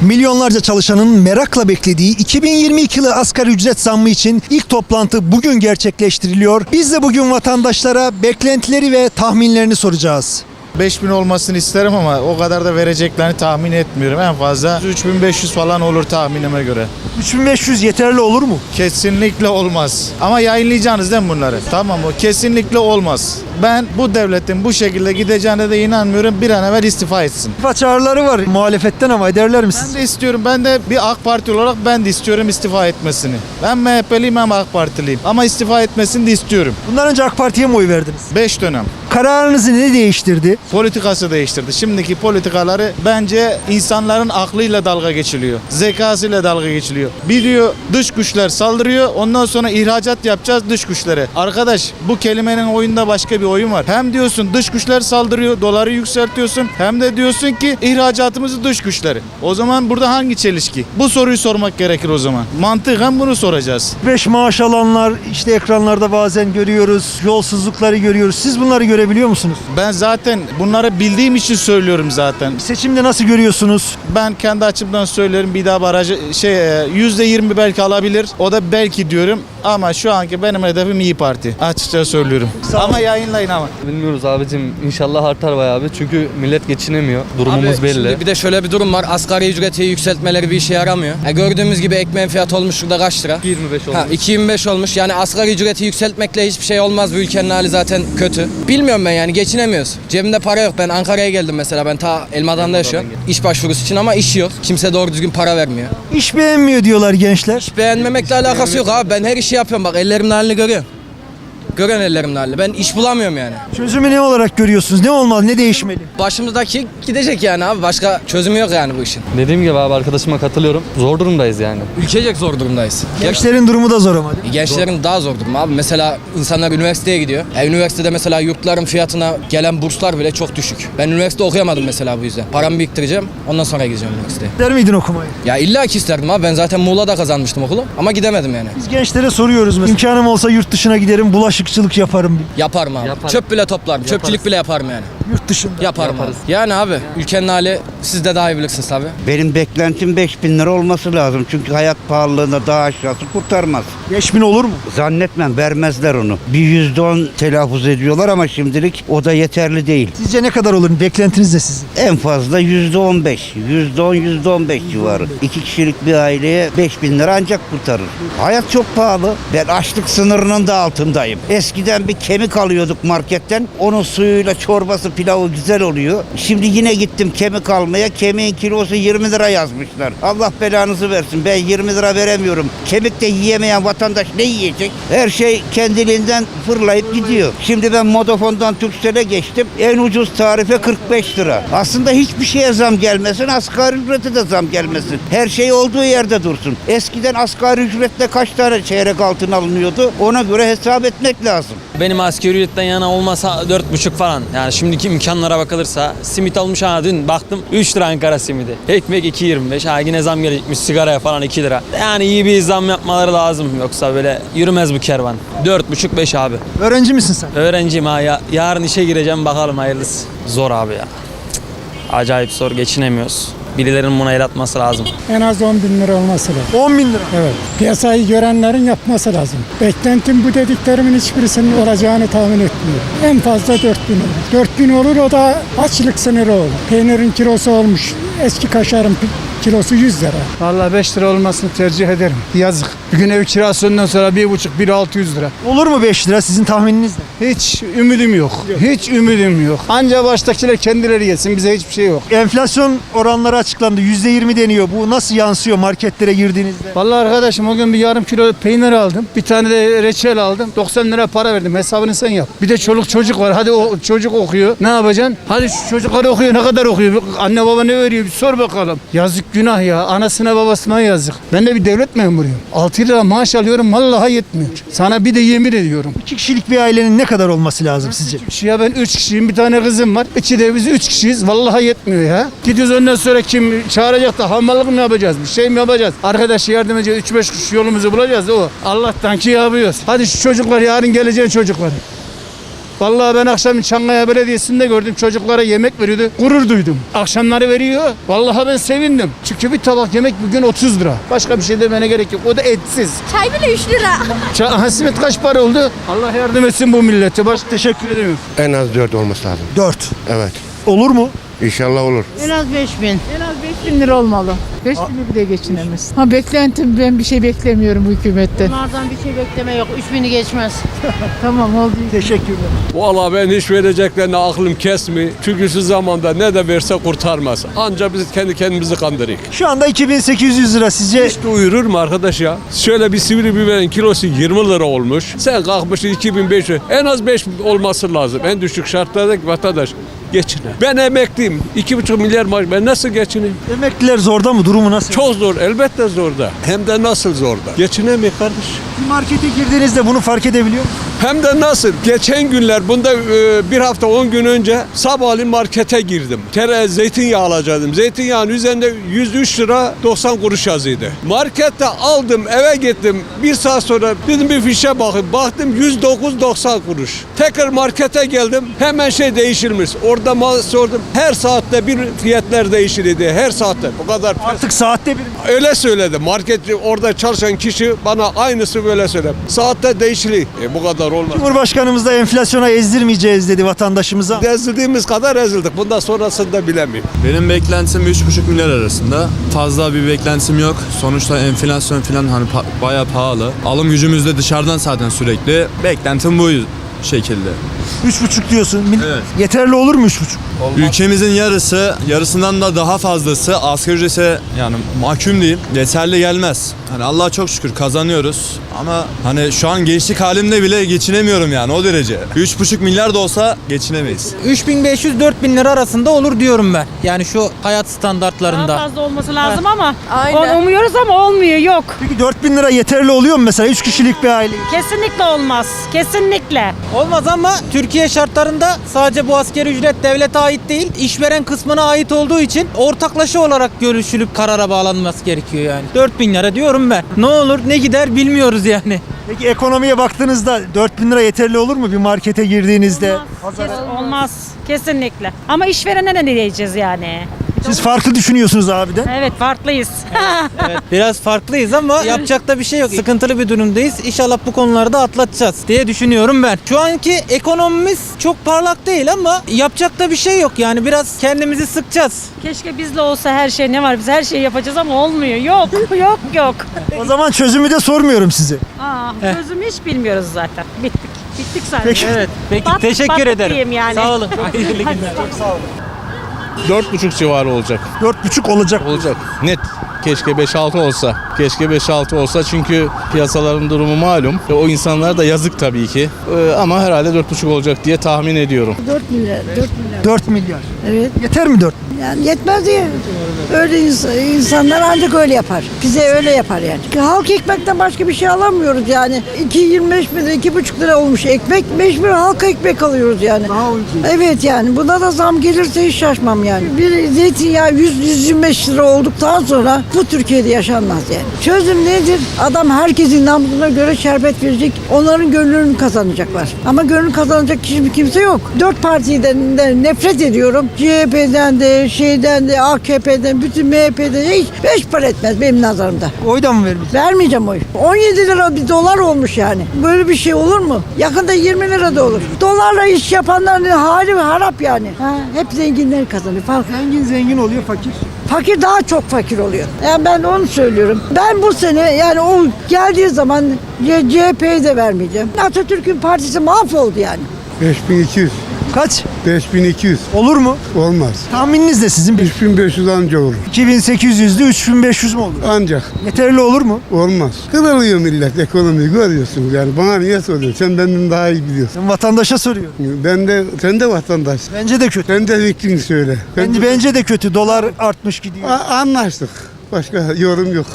Milyonlarca çalışanın merakla beklediği 2022 yılı asgari ücret zammı için ilk toplantı bugün gerçekleştiriliyor. Biz de bugün vatandaşlara beklentileri ve tahminlerini soracağız. 5000 olmasını isterim ama o kadar da vereceklerini tahmin etmiyorum. En fazla 3500 falan olur tahminime göre. 3500 yeterli olur mu? Kesinlikle olmaz. Ama yayınlayacaksınız değil mi bunları? Tamam o kesinlikle olmaz. Ben bu devletin bu şekilde gideceğine de inanmıyorum. Bir an evvel istifa etsin. İstifa çağrıları var muhalefetten ama ederler mi Ben siz? de istiyorum. Ben de bir AK Parti olarak ben de istiyorum istifa etmesini. Ben MHP'liyim hem AK Partiliyim. Ama istifa etmesini de istiyorum. Bundan önce AK Parti'ye mi oy verdiniz? 5 dönem. Kararınızı ne değiştirdi? politikası değiştirdi. Şimdiki politikaları bence insanların aklıyla dalga geçiliyor. Zekasıyla dalga geçiliyor. Bir diyor dış güçler saldırıyor. Ondan sonra ihracat yapacağız dış güçlere. Arkadaş bu kelimenin oyunda başka bir oyun var. Hem diyorsun dış güçler saldırıyor. Doları yükseltiyorsun. Hem de diyorsun ki ihracatımızı dış güçleri. O zaman burada hangi çelişki? Bu soruyu sormak gerekir o zaman. Mantıken bunu soracağız. 5 maaş alanlar işte ekranlarda bazen görüyoruz. Yolsuzlukları görüyoruz. Siz bunları görebiliyor musunuz? Ben zaten bunları bildiğim için söylüyorum zaten. Seçimde nasıl görüyorsunuz? Ben kendi açımdan söylerim bir daha barajı şey e, yüzde yirmi belki alabilir. O da belki diyorum ama şu anki benim hedefim İyi Parti. Açıkça söylüyorum. Ama yayınlayın ama. Bilmiyoruz abicim. İnşallah artar bayağı bir. Çünkü millet geçinemiyor. Durumumuz Abi belli. Şimdi bir de şöyle bir durum var. Asgari ücreti yükseltmeleri bir işe yaramıyor. E gördüğümüz gibi ekmeğin fiyatı olmuş şurada kaç lira? 25 oldu. Ha 2.25 olmuş. Yani asgari ücreti yükseltmekle hiçbir şey olmaz. Bu ülkenin hali zaten kötü. Bilmiyorum ben yani geçinemiyoruz. Cebimde para yok. Ben Ankara'ya geldim mesela. Ben ta Elmadan'da yaşıyorum. İş başvurusu için ama iş yok. Kimse doğru düzgün para vermiyor. İş beğenmiyor diyorlar gençler. Beğenmemekle alakası yok abi. Ben her işi yapıyorum. Bak ellerimin halini görüyorsun. Ellerimin halini. Ben iş bulamıyorum yani. Çözümü ne olarak görüyorsunuz? Ne olmalı? Ne değişmeli? Başımızdaki gidecek yani abi. Başka çözümü yok yani bu işin. Dediğim gibi abi arkadaşıma katılıyorum. Zor durumdayız yani. Ülkecek zor durumdayız. Gençlerin durumu da zor ama değil mi? Gençlerin daha zor durumu abi. Mesela insanlar üniversiteye gidiyor. E, üniversitede mesela yurtların fiyatına gelen burslar bile çok düşük. Ben üniversite okuyamadım mesela bu yüzden. Paramı biriktireceğim. Ondan sonra gideceğim üniversiteye. Der miydin okumayı? Ya illa ki isterdim abi. Ben zaten Muğla'da kazanmıştım okulu. Ama gidemedim yani. Biz gençlere soruyoruz mesela. İmkanım olsa yurt dışına giderim, bulaşıkçılık yaparım. Yaparım abi. Yaparım. Çöp bile toplarım. Çöpçülük bile yaparım yani. Yurt dışında. Yaparım Yaparız. abi. Yani abi ülkenin hali siz de daha iyi bilirsiniz tabii. Benim beklentim 5000 lira olması lazım. Çünkü hayat pahalılığında daha aşağısı kurtarmaz. 5000 olur mu? Zannetmem vermezler onu. Bir yüzde on telaffuz ediyorlar ama şimdilik o da yeterli değil. Sizce ne kadar olur? Beklentiniz ne sizin? En fazla yüzde on beş. Yüzde on, yüzde on beş civarı. İki kişilik bir aileye 5000 lira ancak kurtarır. Hayat çok pahalı. Ben açlık sınırının da altındayım. Eskiden bir kemik alıyorduk marketten. Onun suyuyla çorbası pilavı güzel oluyor. Şimdi yine gittim kemik almaya. Kemiğin kilosu 20 lira yazmışlar. Allah belanızı versin. Ben 20 lira veremiyorum. Kemik de yiyemeyen vatandaş ne yiyecek? Her şey kendiliğinden fırlayıp gidiyor. Şimdi ben Modafon'dan Turkcell'e geçtim. En ucuz tarife 45 lira. Aslında hiçbir şeye zam gelmesin. Asgari ücrete de zam gelmesin. Her şey olduğu yerde dursun. Eskiden asgari ücretle kaç tane çeyrek altın alınıyordu? Ona göre hesap etmek lazım. Benim asgari ücretten yana olmasa 4,5 falan. Yani şimdiki imkanlara bakılırsa simit almış ha dün baktım 3 lira Ankara simidi. Ekmek 2.25 ha yine zam gelecekmiş sigaraya falan 2 lira. Yani iyi bir zam yapmaları lazım yoksa böyle yürümez bu kervan. 4,5-5 abi. Öğrenci misin sen? Öğrenciyim ha ya, yarın işe gireceğim bakalım hayırlısı. Zor abi ya. Cık. Acayip zor geçinemiyoruz. Birilerinin buna el atması lazım. En az 10 bin lira olması lazım. 10 bin lira. Evet. Piyasayı görenlerin yapması lazım. Beklentim bu dediklerimin hiçbirisinin olacağını tahmin etmiyorum. En fazla 4 bin olur. 4 bin olur o da açlık sınırı olur. Peynirin kilosu olmuş. Eski kaşarın kilosu 100 lira. Vallahi 5 lira olmasını tercih ederim. Yazık. Bir gün ev kirasından sonra 1,5 bir 600 lira. Olur mu 5 lira? Sizin tahmininiz ne? Hiç ümidim yok. Hiç ümidim yok. Anca baştakiler kendileri yesin. Bize hiçbir şey yok. Enflasyon oranları açıklandı. %20 deniyor. Bu nasıl yansıyor marketlere girdiğinizde? Vallahi arkadaşım o gün bir yarım kilo peynir aldım. Bir tane de reçel aldım. 90 lira para verdim. Hesabını sen yap. Bir de çoluk çocuk var. Hadi o çocuk okuyor. Ne yapacaksın? Hadi şu çocuklar okuyor. Ne kadar okuyor? Anne baba ne veriyor? Bir sor bakalım. Yazık günah ya. Anasına babasına yazık. Ben de bir devlet memuruyum. 6 lira maaş alıyorum. Vallahi yetmiyor. Sana bir de yemin ediyorum. 2 kişilik bir ailenin ne kadar olması lazım sizce? Ya ben 3 kişiyim. Bir tane kızım var. İçi de biz 3 kişiyiz. Vallahi yetmiyor ya. Gidiyoruz ondan sonra kim çağıracak da hamallık mı yapacağız? Bir şey mi yapacağız? Arkadaş yardım edeceğiz. 3-5 kuruş yolumuzu bulacağız. O Allah'tan ki yapıyoruz. Hadi şu çocuklar yarın geleceğin çocuklar. Vallahi ben akşam Çankaya Belediyesi'nde gördüm çocuklara yemek veriyordu. Gurur duydum. Akşamları veriyor. Vallahi ben sevindim. Çünkü bir tabak yemek bugün 30 lira. Başka bir şey demene gerek yok. O da etsiz. Çay bile 3 lira. Ça- Aha, simit kaç para oldu? Allah yardım etsin bu millete. Baş teşekkür ederim. En az 4 olması lazım. 4. Evet. Olur mu? İnşallah olur. En az 5 bin. En az 5 bin lira olmalı. 5 bin bile geçinemez. Ha beklentim ben bir şey beklemiyorum bu hükümetten. Bunlardan bir şey bekleme yok. 3 bini geçmez. tamam oldu. Teşekkürler. Valla ben hiç vereceklerine aklım kesmi. Çünkü şu zamanda ne de verse kurtarmaz. Anca biz kendi kendimizi kandırıyık. Şu anda 2800 lira sizce Hiç doyurur mu arkadaş ya? Şöyle bir sivri biberin kilosu 20 lira olmuş. Sen kalkmışsın 2500. En az 5 olması lazım. En düşük şartlardaki vatandaş geçine. Ben emekliyim. 2,5 milyar maaş. Ben nasıl geçineyim? Emekliler zorda mı? Durumu nasıl? Çok zor. Elbette zorda. Hem de nasıl zorda? Geçinemiyor kardeş. Bir markete girdiğinizde bunu fark edebiliyor musunuz? Hem de nasıl? Geçen günler bunda e, bir hafta 10 gün önce sabahleyin markete girdim. Tere zeytinyağı alacaktım. Zeytinyağının üzerinde 103 lira 90 kuruş yazıydı. Markette aldım eve gittim. Bir saat sonra dedim bir fişe bakayım. Baktım 109.90 kuruş. Tekrar markete geldim. Hemen şey değişilmiş. Orada mal sordum. Her saatte bir fiyatlar değişildi. Her saatte. Bu kadar. Artık saatte bir Öyle söyledi. Marketçi orada çalışan kişi bana aynısı böyle söyledi. Saatte değişili. E bu kadar olmaz. Cumhurbaşkanımız da enflasyona ezdirmeyeceğiz dedi vatandaşımıza. Ezildiğimiz kadar ezildik. Bundan sonrasını da bilemiyorum. Benim beklentim 3,5 milyar arasında. Fazla bir beklentim yok. Sonuçta enflasyon falan hani pa- bayağı pahalı. Alım gücümüz de dışarıdan zaten sürekli. Beklentim bu şekilde. 3,5 diyorsun. Mil- Evet. Yeterli olur mu 3,5? Ülkemizin yarısı, yarısından da daha fazlası asgari ücrete yani mahkum değil. Yeterli gelmez. Hani Allah'a çok şükür kazanıyoruz ama hani şu an gençlik halimde bile geçinemiyorum yani o derece. 3,5 milyar da olsa geçinemeyiz. 3500-4000 lira arasında olur diyorum ben. Yani şu hayat standartlarında. fazla olması lazım ama Aynen. umuyoruz ama olmuyor yok. Peki 4000 lira yeterli oluyor mu mesela 3 kişilik bir aile? Kesinlikle olmaz. Kesinlikle. Olmaz ama Türkiye şartlarında sadece bu askeri ücret devlete ait değil, işveren kısmına ait olduğu için ortaklaşa olarak görüşülüp karara bağlanması gerekiyor yani. 4000 lira diyorum ben. Ne olur ne gider bilmiyoruz yani. Peki ekonomiye baktığınızda 4000 lira yeterli olur mu bir markete girdiğinizde? Olmaz. Kesinlikle. Ama işverene ne diyeceğiz yani? Siz farklı düşünüyorsunuz abiden. Evet farklıyız. Evet, biraz farklıyız ama yapacak da bir şey yok. Sıkıntılı bir durumdayız. İnşallah bu konuları da atlatacağız diye düşünüyorum ben. Şu anki ekonomimiz çok parlak değil ama yapacak da bir şey yok. Yani biraz kendimizi sıkacağız. Keşke bizle olsa her şey ne var biz her şeyi yapacağız ama olmuyor. Yok yok yok. O zaman çözümü de sormuyorum size. Aa, çözümü hiç bilmiyoruz zaten. Bittik. Bittik zaten. Peki. Evet. Peki Battık, teşekkür battık ederim. diyeyim yani. Sağ olun. Hayırlı günler. 4,5 civarı olacak. 4,5 olacak. Olacak. Net. Keşke 5-6 olsa. Keşke 5-6 olsa çünkü piyasaların durumu malum. E, o insanlara da yazık tabii ki. E, ama herhalde 4,5 olacak diye tahmin ediyorum. 4 milyar, 4 milyar. 4 milyar. Evet. Yeter mi 4? Yani yetmez diye. Öyle ins- insanlar ancak öyle yapar. Bize öyle yapar yani. Halk ekmekten başka bir şey alamıyoruz yani. 2.25 lira, 2,5 lira olmuş ekmek. Mecbur halka ekmek alıyoruz yani. Daha uygun. Evet yani buna da zam gelirse hiç şaşmam yani. Bir zeytinyağı 100-125 lira olduktan sonra bu Türkiye'de yaşanmaz yani. Çözüm nedir? Adam herkesin namzına göre şerbet verecek. Onların gönlünü kazanacaklar. Ama gönlünü kazanacak kişi kimse yok. Dört partiden de nefret ediyorum. CHP'den de, şeyden de, AKP'den, bütün MHP'den hiç beş para etmez benim nazarımda. Oy da mı vermeyecek? Vermeyeceğim oy. 17 lira bir dolar olmuş yani. Böyle bir şey olur mu? Yakında 20 lira da olur. Dolarla iş yapanların hali harap yani. Ha, hep zenginler kazanıyor. Fark. Zengin zengin oluyor fakir. Fakir daha çok fakir oluyor. Yani ben onu söylüyorum. Ben bu sene yani o geldiği zaman CHP'ye de vermeyeceğim. Atatürk'ün partisi mahvoldu yani. 5200. Kaç? 5200. Olur mu? Olmaz. Tahmininiz de sizin. 3500 anca olur. 2800'lü 3500 mü olur? Ancak Yeterli olur mu? olmaz. Kırılıyor millet ekonomiyi görüyorsunuz yani. Bana niye soruyorsun? Sen benden daha iyi biliyorsun. Ben vatandaşa soruyorum. Ben de, sen de vatandaş. Bence de kötü. Sen de fikrini söyle. Ben Bence, de- bence de kötü. Dolar artmış gidiyor. A- anlaştık. Başka yorum yok.